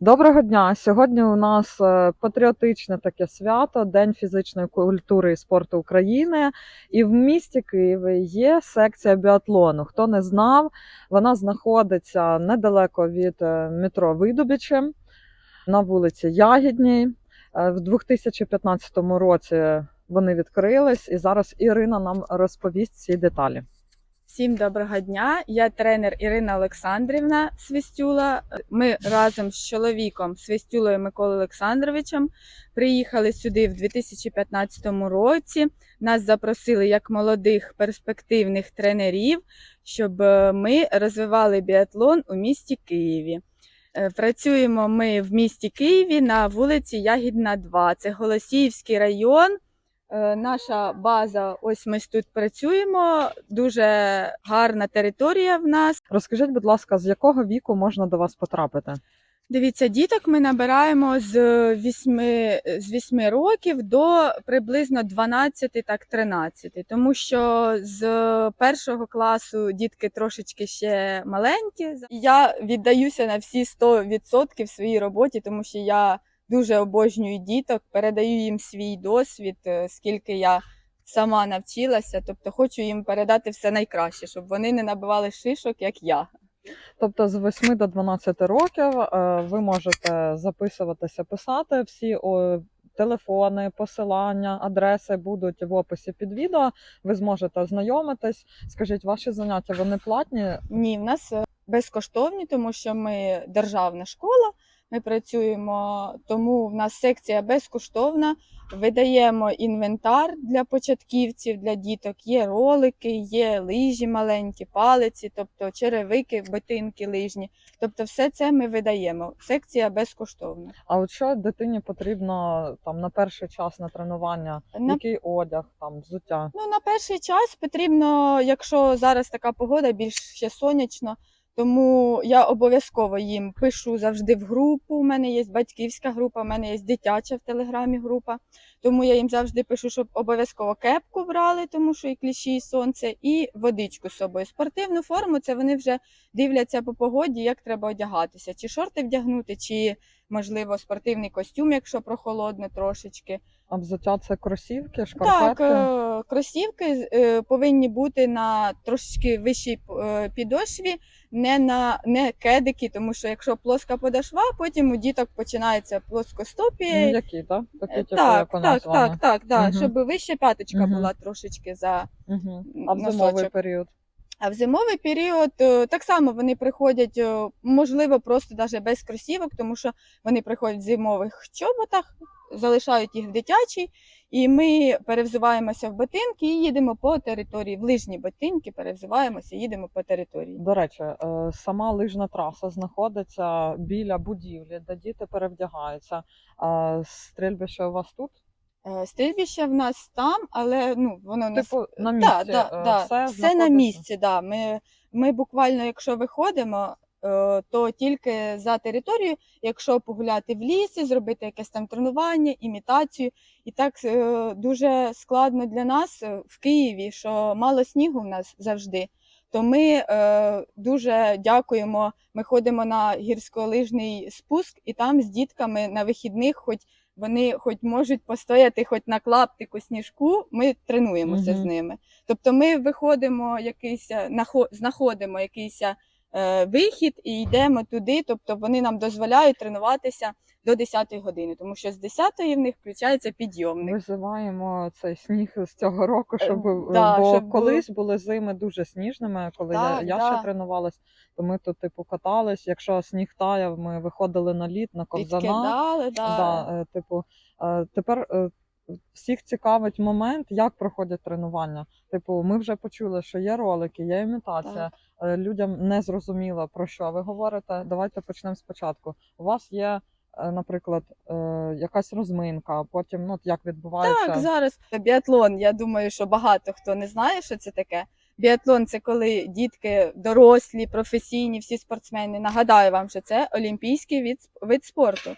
Доброго дня! Сьогодні у нас е, патріотичне таке свято, День фізичної культури і спорту України. І в місті Києві є секція біатлону. Хто не знав, вона знаходиться недалеко від е, метро Видубичі на вулиці Ягідній. Е, В 2015 році вони відкрились, і зараз Ірина нам розповість ці деталі. Всім доброго дня. Я тренер Ірина Олександрівна Свистюла. Ми разом з чоловіком Свистюлою Миколою Олександровичем приїхали сюди в 2015 році. Нас запросили як молодих перспективних тренерів, щоб е, ми розвивали біатлон у місті Києві. Е, Працюємо ми в місті Києві на вулиці Ягідна, 2. Це Голосіївський район. Е, Наша база, ось ми тут працюємо. Дуже гарна територія в нас. Розкажіть, будь ласка, з якого віку можна до вас потрапити? Дивіться, діток ми набираємо з 8, з 8 років до приблизно 12, так 13. Тому що з першого класу дітки трошечки ще маленькі. Я віддаюся на всі 100% в своїй роботі, тому що я дуже обожнюю діток, передаю їм свій досвід, е, скільки я сама навчилася. Тобто хочу їм передати все найкраще, щоб вони не набивали шишок, як я. Тобто з 8 до 12 років е, ви можете записуватися, писати всі телефони, посилання, адреси будуть в описі під відео. Ви зможете ознайомитись. Скажіть, ваші заняття вони платні? Ні, в нас е, безкоштовні, тому що ми державна школа. Ми працюємо, тому в нас секція безкоштовна. Видаємо інвентар для початківців, для діток. Є ролики, є лижі маленькі, палиці, тобто черевики, ботинки лижні. Тобто, все це ми видаємо. Секція безкоштовна. А от що дитині потрібно там на перший час на тренування? На Який одяг, там взуття? Ну, на перший час потрібно, якщо зараз така погода, більш ще сонячно, тому я обов'язково їм пишу завжди в групу. У мене є батьківська група, у мене є дитяча в телеграмі група. Тому я їм завжди пишу, щоб обов'язково кепку брали, тому що і кліщі, і сонце, і водичку з собою. Спортивну форму це вони вже дивляться по погоді, як треба одягатися. Чи шорти вдягнути, чи можливо спортивний костюм, якщо прохолодно трошечки. А взуття це кросівки, Так, шкарпетки? е, кросівки е, повинні бути на трошечки вищій е, підошві, не на не кедики, тому що якщо плоска подошва, потім у діток починається плоскостопі. М'які, так? Такі, Е, типу, Так, як так, так, так, да, Мгм. щоб вища п'яточка Мгм. була трошечки за Угу. А в носочок. зимовий період? А в зимовий період е, так само вони приходять, е, можливо, просто навіть без кросівок, тому що вони приходять в зимових чоботах, залишають їх в дитячій, і ми перевзуваємося в ботинки і їдемо по території. В лижні ботинки перевзуваємося, їдемо по території. До речі, е, сама лижна траса знаходиться біля будівлі, де діти перевдягаються. А стрільбище у вас тут? Е, Стрільбище в нас там, але ну воно не Типу на місці. Да, да, е, да. Все, Все, на місці. Да. Ми, ми буквально, якщо виходимо, е, то тільки за територію, якщо погуляти в лісі, зробити якесь там тренування, імітацію. І так е, дуже складно для нас е, в Києві, що мало снігу в нас завжди. То ми е, дуже дякуємо. Ми ходимо на гірськолижний спуск, і там з дітками на вихідних, хоч вони хоч можуть постояти хоч на клаптику сніжку, ми тренуємося Мгм. з ними. Тобто ми виходимо якийсь, е, нахо- знаходимо якийсь е, вихід і йдемо туди. Тобто вони нам дозволяють тренуватися до 10-ї години, тому що з 10-ї в них включається підйомник. Визиваємо цей сніг з цього року, Е, щоб е, да, бо щоб було- колись були зими дуже сніжними, коли я, я да. ще тренувалась, то ми тут типу катались. Якщо сніг таяв, ми виходили на лід, на ковзана. Підкидали, да. Да, е, типу, е, тепер е, всіх цікавить момент, як проходять тренування. Типу, ми вже почули, що є ролики, є імітація. Е, Людям не зрозуміло про що ви говорите. Давайте почнемо спочатку. У вас є, е, наприклад, е, якась розминка, потім ну як відбувається. Так, зараз біатлон. Я думаю, що багато хто не знає, що це таке. Біатлон це коли дітки дорослі, професійні, всі спортсмени. Нагадаю вам, що це олімпійський від, вид спорту.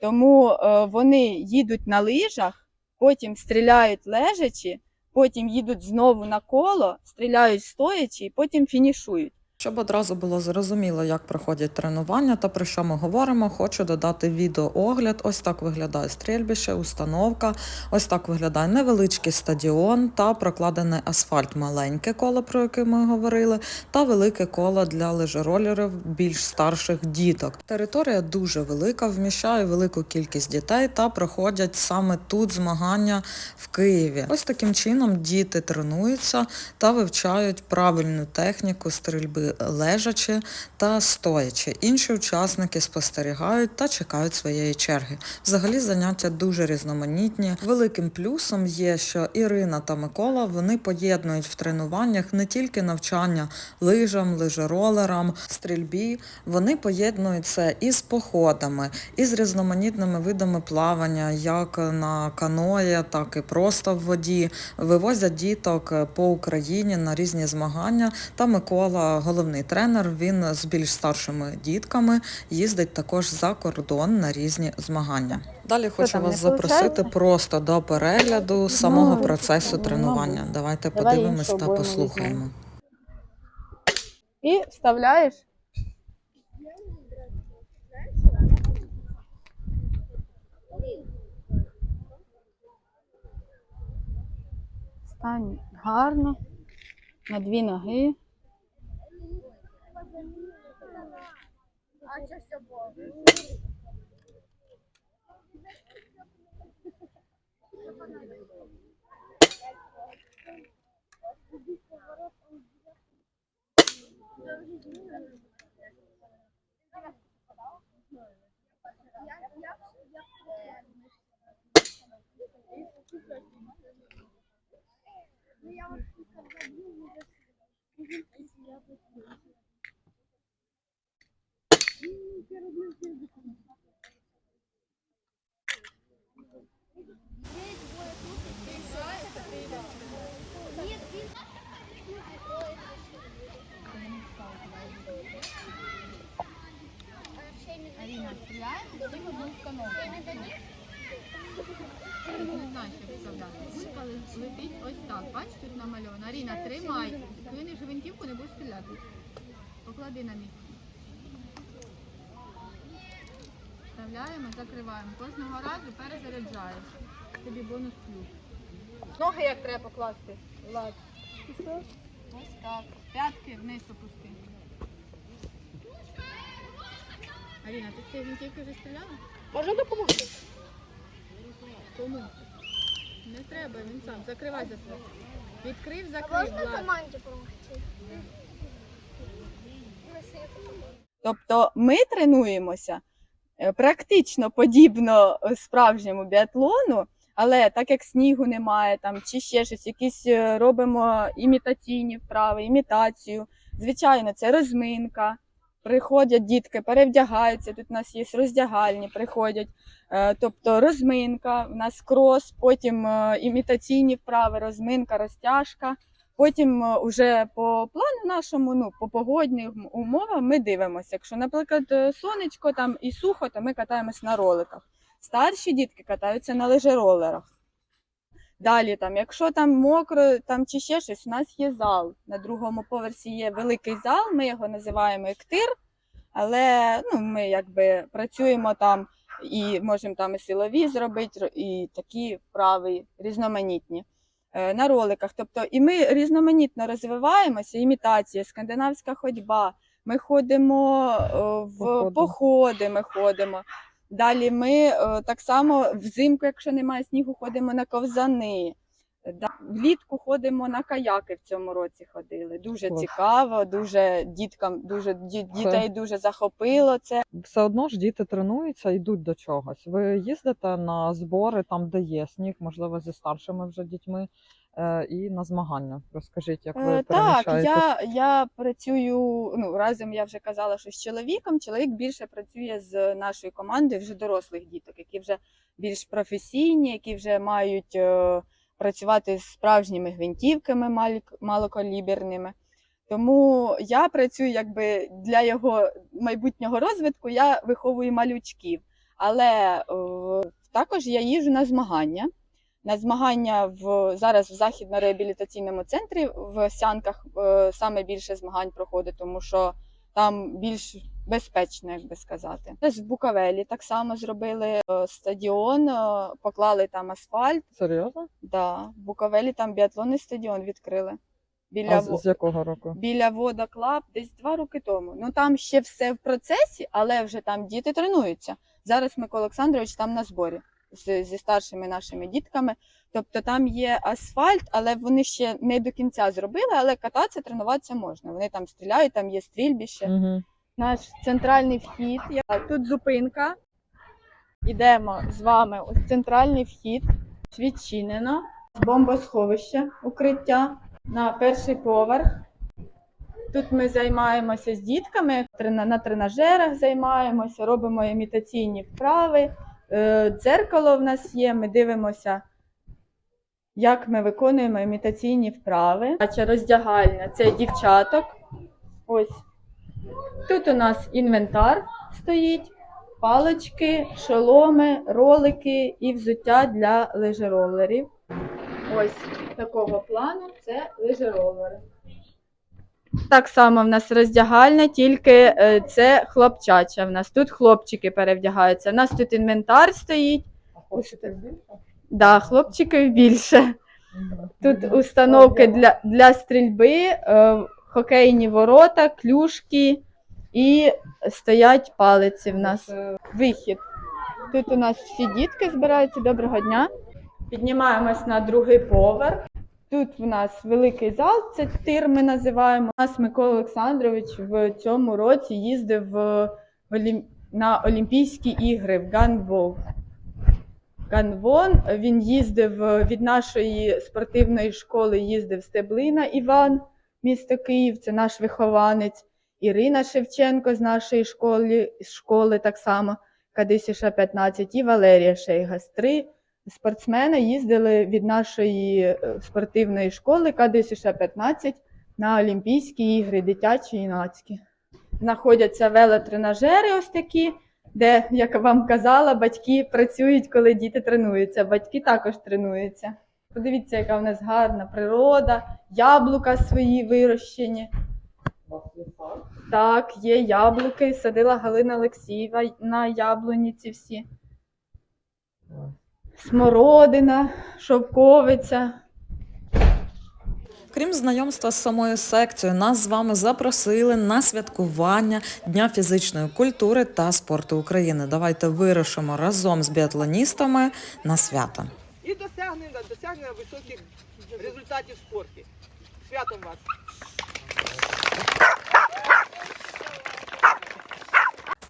Тому вони їдуть на лижах, потім стріляють лежачи, потім їдуть знову на коло, стріляють стоячи, і потім фінішують. Щоб одразу було зрозуміло, як проходять тренування та про що ми говоримо, хочу додати відеоогляд. Ось так виглядає стрільбище, установка. Ось так виглядає невеличкий стадіон та прокладений асфальт, маленьке коло, про яке ми говорили, та велике коло для лижеролерів більш старших діток. Територія дуже велика, вміщає велику кількість дітей та проходять саме тут змагання в Києві. Ось таким чином діти тренуються та вивчають правильну техніку стрільби лежачи та стоячи. Інші учасники спостерігають та чекають своєї черги. Взагалі заняття дуже різноманітні. Великим плюсом є, що Ірина та Микола вони поєднують в тренуваннях не тільки навчання лижам, лижеролерам, стрільбі. Вони поєднують це із походами, із різноманітними видами плавання, як на каное, так і просто в воді. Вивозять діток по Україні на різні змагання. Та Микола, головний тренер, він з більш старшими дітками їздить також за кордон на різні змагання. Далі хочу вас запросити просто до перегляду самого Ну, процесу ну, тренування. Давайте Давай подивимось та послухаємо. І вставляєш. Стань гарно. На дві ноги. А що з собою? Ну я вас не забью, я Аріна, стріляємо всі в одну установку. Не ось так. Бач, тут намальовано. Аріна, тримай. Кинеш гвинтівку, не будеш стріляти. Поклади на місце. Вставляємо, закриваємо. Кожного разу перезаряджаєш. Тобі бонус плюс. Ноги як треба покласти. Влад. Ось так. П'ятки вниз опусти. Аріна, ти цієї гвинтівки вже стріляла? Можна допомогти? Кому? Не треба, він сам. Закривай затвор. Відкрив, закрив. Можна Влад. команді допомогти? Тобто ми тренуємося практично подібно е, справжньому біатлону, але так як снігу немає там чи ще щось, якісь е, робимо імітаційні вправи, імітацію. Звичайно, це розминка. Приходять дітки, перевдягаються. Тут у нас є роздягальні, приходять. Е, Тобто розминка, у нас крос, потім е, імітаційні вправи, розминка, розтяжка. Потім е, уже по плану нашому, ну по погодним умовам ми дивимося. Якщо, наприклад, е, сонечко там і сухо, то ми катаємось на роликах. Старші дітки катаються на лижеролерах. Далі, там, якщо там мокро, там чи ще щось, у нас є зал. На другому поверсі є великий зал, ми його називаємо ектир, але ну, ми якби працюємо там і можемо там і силові зробити, і такі вправи різноманітні е, на роликах. Тобто, і ми різноманітно розвиваємося, імітація, скандинавська ходьба. Ми ходимо е, в Походи. походи, ми ходимо. Далі ми е, так само взимку, якщо немає снігу, ходимо на ковзани. Да, Влітку ходимо на каяки в цьому році ходили. Дуже Клас. цікаво, дуже діткам, дуже ді- дітей дуже захопило це. все одно ж діти тренуються, йдуть до чогось. Ви їздите на збори там, де є сніг, можливо, зі старшими вже дітьми, е, і на змагання. Розкажіть, як ви Е, Так, я, я працюю ну разом. Я вже казала, що з чоловіком. Чоловік більше працює з нашою командою вже дорослих діток, які вже більш професійні, які вже мають е, працювати з справжніми гвинтівками малокаліберними. Тому я працюю якби для його майбутнього розвитку. Я виховую малючків, але е, також я їжджу на змагання. На змагання в зараз в західно-реабілітаційному центрі в Сянках е, саме більше змагань проходить, тому що там більш безпечно, як би сказати. Десь в Букавелі так само зробили е, стадіон, е, поклали там асфальт. Серйозно? Да, в Буковелі там біатлонний стадіон відкрили. Біля, А з, з якого року? біля Вода Клаб десь два роки тому. Ну там ще все в процесі, але вже там діти тренуються. Зараз Микола Олександрович там на зборі з, зі старшими нашими дітками. Тобто там є асфальт, але вони ще не до кінця зробили, але кататися, тренуватися можна. Вони там стріляють, там є стрільбище Угу. Наш центральний вхід. Тут зупинка. Йдемо з вами у центральний вхід. Відчинено. Бомбосховище, укриття на перший поверх. Тут ми займаємося з дітками, на тренажерах займаємося, робимо імітаційні вправи. Е, Дзеркало в нас є, ми дивимося, як ми виконуємо імітаційні вправи. Роздягальня це дівчаток. Ось Тут у нас інвентар стоїть, палички, шоломи, ролики і взуття для лижеролерів. Ось такого плану це лижеролери. Так само в нас роздягальня, тільки е, це хлопчача. В нас тут хлопчики перевдягаються. У нас тут інвентар стоїть. Да, хлопчиків більше. Тут установки для, для стрільби, е, хокейні ворота, клюшки і стоять палиці в нас. Вихід. Тут у нас всі дітки збираються. Доброго дня. Піднімаємось на другий поверх. Тут в нас великий зал, це тир ми називаємо. У нас Микола Олександрович в цьому році їздив в Олім- на Олімпійські ігри в гандбол. Ганвон. Він їздив е, від нашої спортивної школи, їздив Стеблина Іван, місто Київ, це наш вихованець. Ірина Шевченко з нашої школи, школи так само, Кадисіша 15, і Валерія Шейгас. Три спортсмени їздили від нашої е, спортивної школи Кадисіша 15 на Олімпійські ігри, дитячі і юнацькі. Знаходяться велотренажери ось такі, де, як вам казала, батьки працюють, коли діти тренуються. Батьки також тренуються. Подивіться, яка в нас гарна природа, яблука свої вирощені. Так, є яблуки. Садила Галина Олексієва на яблуні ці всі. Смородина, шовковиця. Крім знайомства з самою секцією, нас з вами запросили на святкування Дня фізичної культури та спорту України. Давайте вирушимо разом з біатлоністами на свято. І досягнення, досягнення високих результатів в спорті. Святом вас!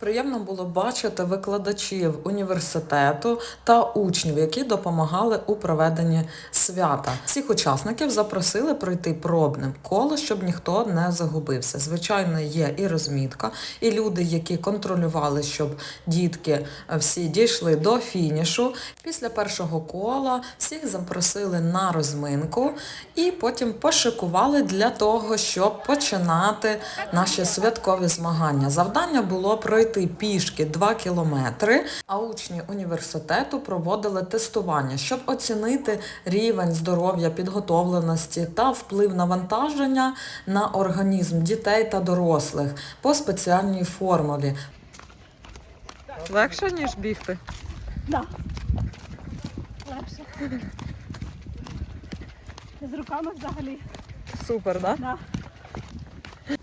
Приємно було бачити викладачів університету та учнів, які допомагали у проведенні свята. Всіх учасників запросили пройти пробним коло, щоб ніхто не загубився. Звичайно, є і розмітка, і люди, які контролювали, щоб дітки е, всі дійшли до фінішу. Після першого кола всіх запросили на розминку і потім пошикували для того, щоб починати наші святкові змагання. Завдання було пройти пішки 2 кілометри, а учні університету проводили тестування, щоб оцінити рівень здоров'я, підготовленості та вплив навантаження на організм дітей та дорослих по спеціальній формулі. Легше ніж бігти. легше. З руками взагалі. Супер, да? Да.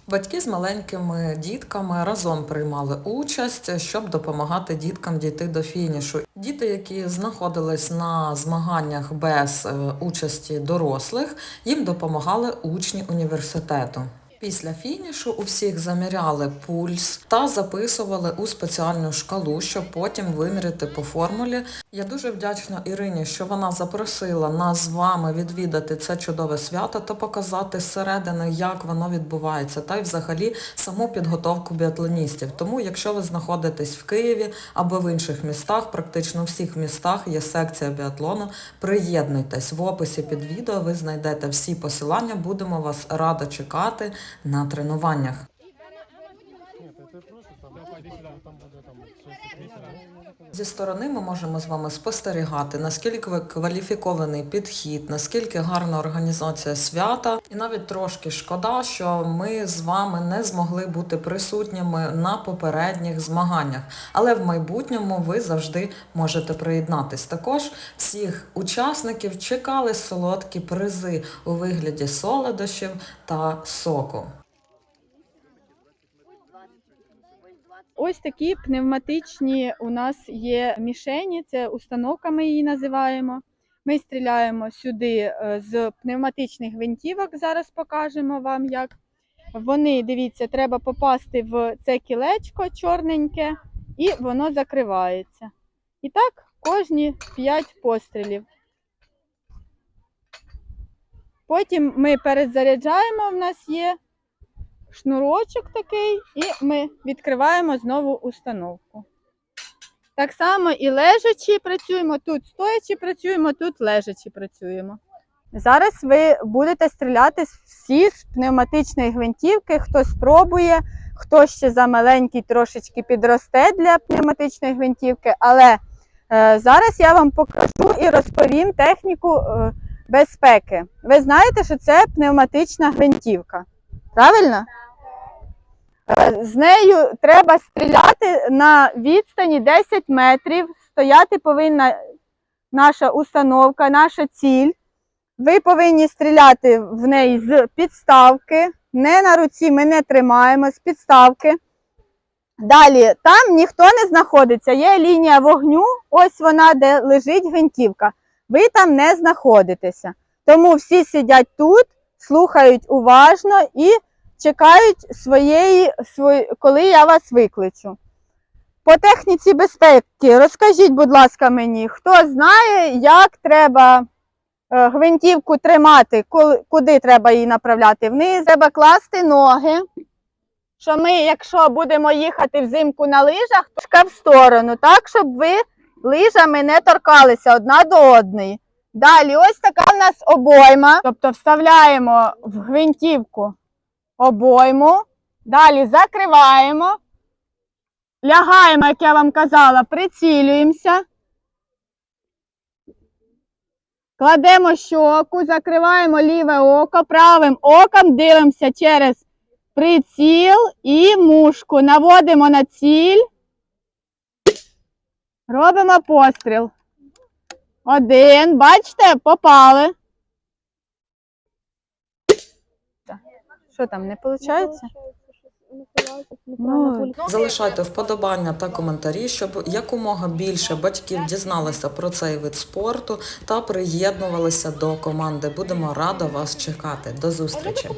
Батьки з маленькими дітками разом приймали участь, щоб допомагати діткам дійти до фінішу. Діти, які знаходились на змаганнях без е, участі дорослих, їм допомагали учні університету. Після фінішу у всіх заміряли пульс та записували у спеціальну шкалу, щоб потім виміряти по формулі. Я дуже вдячна Ірині, що вона запросила нас з вами відвідати це чудове свято та показати зсередини, як воно відбувається, та й взагалі саму підготовку біатлоністів. Тому, якщо ви знаходитесь в Києві або в інших містах, практично у всіх містах є секція біатлону. Приєднуйтесь в описі під відео. Ви знайдете всі посилання. Будемо вас радо чекати на тренуваннях. Зі сторони ми можемо з вами спостерігати, наскільки кваліфікований підхід, наскільки гарна організація свята, і навіть трошки шкода, що ми з вами не змогли бути присутніми на попередніх змаганнях. Але в майбутньому ви завжди можете приєднатись. Також всіх учасників чекали солодкі призи у вигляді солодощів та соку. Ось такі пневматичні у нас є мішені, це установка, ми її називаємо. Ми стріляємо сюди е, з пневматичних гвинтівок, зараз покажемо вам як. Вони, дивіться, треба попасти в це кілечко чорненьке, і воно закривається. І так кожні 5 пострілів. Потім ми перезаряджаємо, в нас є шнурочок такий, і ми відкриваємо знову установку. Так само і лежачи працюємо, тут стоячи працюємо, тут лежачи працюємо. Зараз ви будете стріляти всі з пневматичної гвинтівки. Хто спробує, хто ще замаленький трошечки підросте для пневматичної гвинтівки. Але е, зараз я вам покажу і розповім техніку е, безпеки. Ви знаєте, що це пневматична гвинтівка. Правильно? Е, З нею треба стріляти на відстані 10 метрів. Стояти повинна наша установка, наша ціль. Ви повинні стріляти в неї з підставки. Не на руці ми не тримаємо з підставки. Далі, там ніхто не знаходиться. Є лінія вогню, ось вона, де лежить гвинтівка. Ви там не знаходитеся. Тому всі сидять тут, слухають уважно і чекають своєї, свої, коли я вас викличу. По техніці безпеки, розкажіть, будь ласка, мені, хто знає, як треба е, гвинтівку тримати, куди треба її направляти? Вниз треба класти ноги. Що ми, якщо будемо їхати взимку на лижах, трошки в сторону, так, щоб ви лижами не торкалися одна до одної. Далі, ось така в нас обойма. Тобто вставляємо в гвинтівку обойму. Далі закриваємо. Лягаємо, як я вам казала, прицілюємося. Кладемо щоку, закриваємо ліве око, правим оком дивимося через приціл і мушку. Наводимо на ціль. Робимо постріл. Один. Бачите, попали. Що там, не виходить? Ну, Залишайте вподобання та коментарі, щоб якомога більше батьків дізналися про цей вид спорту та приєднувалися до команди. Будемо радо вас чекати. До зустрічі!